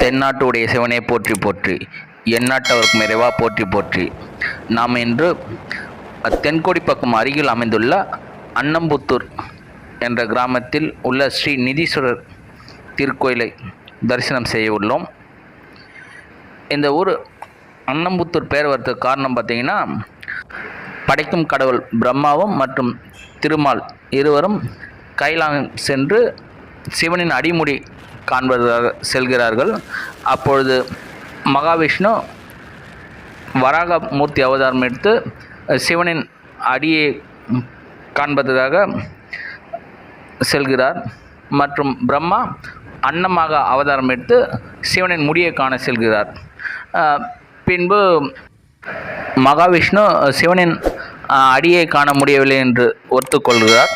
தென்னாட்டுடைய சிவனே போற்றி போற்றி. எந்நாட்டவருக்கு இறைவா போற்றி போற்றி. நாம் இன்று தென்கோடி பக்கம் அருகில் அமைந்துள்ள அன்னம்புத்தூர் என்ற கிராமத்தில் உள்ள ஸ்ரீ நிதீஸ்வரர் திருக்கோயிலை தரிசனம் செய்ய உள்ளோம். இந்த ஊர் அன்னம்புத்தூர் பேர் வரதுக்கு காரணம் பார்த்தீங்கன்னா படைக்கும் கடவுள் பிரம்மாவும் மற்றும் திருமால் இருவரும் கைலாயம் சென்று சிவனின் அடிமுடி காண்பதாக செல்கிறார்கள். அப்பொழுது மகாவிஷ்ணு வராக மூர்த்தி அவதாரம் எடுத்து சிவனின் அடியை காண்பதற்காக செல்கிறார். மற்றும் பிரம்மா அன்னமாக அவதாரம் எடுத்து சிவனின் முடியை காண செல்கிறார். பின்பு மகாவிஷ்ணு சிவனின் அடியை காண முடியவில்லை என்று ஒத்துக்கொள்கிறார்.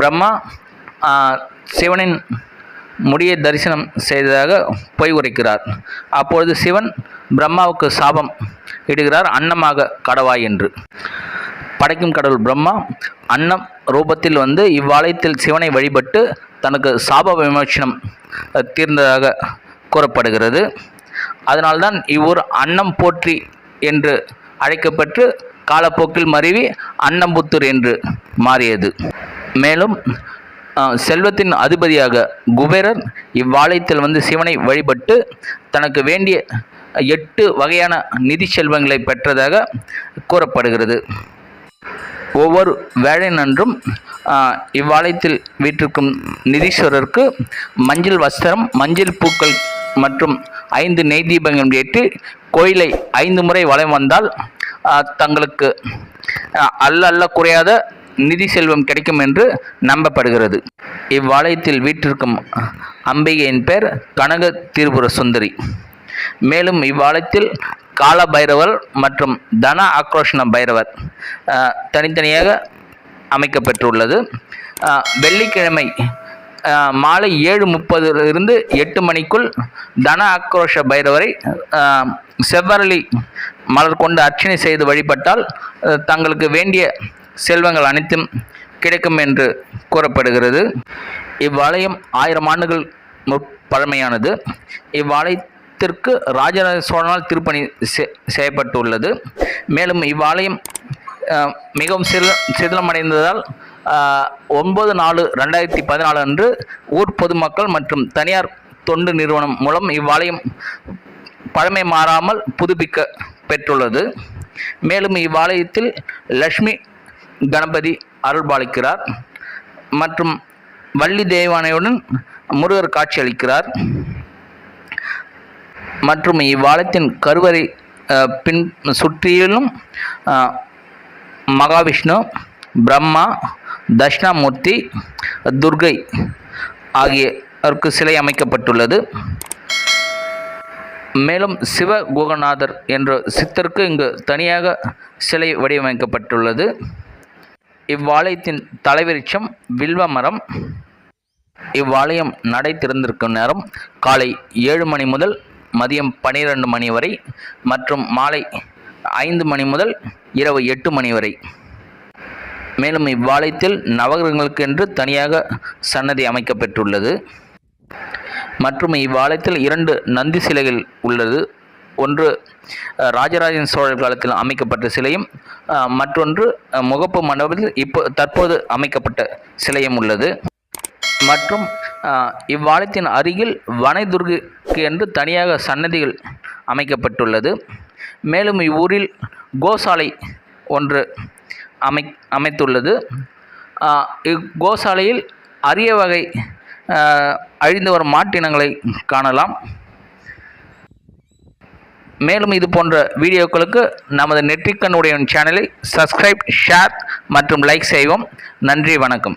பிரம்மா சிவனின் முடியை தரிசனம் செய்ததாக பொய் உரைக்கிறார் அப்பொழுது சிவன் பிரம்மாவுக்கு சாபம் இடுகிறார் அன்னமாக கடவாய் என்று. படைக்கும் கடவுள் பிரம்மா அன்னம் ரூபத்தில் வந்து இவ்வாலயத்தில் சிவனை வழிபட்டு தனக்கு சாப விமர்சனம் தீர்ந்ததாக கூறப்படுகிறது. அதனால்தான் இவ்வூர் அன்னம் போற்றி என்று அழைக்கப்பட்டு காலப்போக்கில் மருவி அன்னம்புத்தூர் என்று மாறியது. மேலும் செல்வத்தின் அதிபதியாக குபேரர் இவ்வாலயத்தில் வந்து சிவனை வழிபட்டு தனக்கு வேண்டிய எட்டு வகையான நிதி செல்வங்களை பெற்றதாக கூறப்படுகிறது. ஒவ்வொரு வேலை நன்றும் இவ்வாலயத்தில் வீற்றிருக்கும் நிதீஸ்வரருக்கு மஞ்சள் வஸ்திரம் மஞ்சள் பூக்கள் மற்றும் ஐந்து நெய் தீபங்கள் ஏற்றி கோயிலை ஐந்து முறை வலம் வந்தால் தங்களுக்கு அல்ல அல்ல குறையாத நிதி செல்வம் கிடைக்கும் என்று நம்பப்படுகிறது. இவ்வாலயத்தில் வீற்றிருக்கும் அம்பிகையின் பெயர் கனக தீர்புர சுந்தரி. மேலும் இவ்வாலயத்தில் கால பைரவர் மற்றும் தன ஆக்ரோஷண பைரவர் தனித்தனியாக அமைக்கப்பெற்றுள்ளது. வெள்ளிக்கிழமை மாலை ஏழு முப்பதிலிருந்து எட்டு மணிக்குள் தன ஆக்ரோஷ பைரவரை செவ்வரளி மலர் கொண்டு அர்ச்சனை செய்து வழிபட்டால் தங்களுக்கு வேண்டிய செல்வங்கள் அனைத்தும் கிடைக்கும் என்று கூறப்படுகிறது. இவ்வாலயம் ஆயிரம் ஆண்டுகள் பழமையானது. இவ்வாலயத்திற்கு ராஜராஜ சோழனால் திருப்பணி செ- செய்யப்பட்டுள்ளது. மேலும் இவ்வாலயம் மிகவும் சிறு சிதிலமடைந்ததால் ஒன்பது நாலு ரெண்டாயிரத்தி பதினாலு அன்று ஊர் பொதுமக்கள் மற்றும் தனியார் தொண்டு நிறுவனம் மூலம் இவ்வாலயம் பழமை மாறாமல் புதுப்பிக்க பெற்றுள்ளது. மேலும் இவ்வாலயத்தில் லக்ஷ்மி கணபதி அருள்பாலிக்கிறார். மற்றும் வள்ளி தேவானையுடன் முருகர் காட்சியளிக்கிறார். மற்றும் இவ்வாலயத்தின் கருவறை பின் சுற்றியிலும் மகாவிஷ்ணு பிரம்மா தட்சிணாமூர்த்தி துர்கை ஆகியோருக்கு சிலை அமைக்கப்பட்டுள்ளது. மேலும் சிவ குகநாதர் என்ற சித்தருக்கு இங்கு தனியாக சிலை வடிவமைக்கப்பட்டுள்ளது. இவ்வாலயத்தின் தலைவிருட்சம் வில்வ மரம் இவ்வாலயம் நடை திறந்திருக்கும் நேரம் காலை ஏழு மணி முதல் மதியம் பன்னிரெண்டு மணி வரை மற்றும் மாலை ஐந்து மணி முதல் இரவு எட்டு மணி வரை. மேலும் இவ்வாலயத்தில் நவகிரகங்களுக்கு என்று தனியாக சன்னதி அமைக்கப்பெற்றுள்ளது. மற்றும் இவ்வாலயத்தில் இரண்டு நந்தி சிலைகள் உள்ளது. ஒன்று ராஜராஜன் சோழர் காலத்தில் அமைக்கப்பட்ட சிலையும் மற்றொன்று முகப்பு மண்டபத்தில் இப்போ தற்போது அமைக்கப்பட்ட சிலையும் உள்ளது. மற்றும் இவ்வாலயத்தின் அருகில் வனைதுர்கைக்கு என்று தனியாக சன்னதிகள் அமைக்கப்பட்டுள்ளது. மேலும் இவ்வூரில் கோசாலை ஒன்று அமை அமைத்துள்ளது. இக்கோசாலையில் அரிய வகை அழிந்து வரும் மாட்டினங்களை காணலாம். மேலும் இது போன்ற வீடியோக்களுக்கு நமது நெற்றிக்கண்ணுடைய சேனலை சப்ஸ்கிரைப் ஷேர் மற்றும் லைக் செய்வோம். நன்றி வணக்கம்.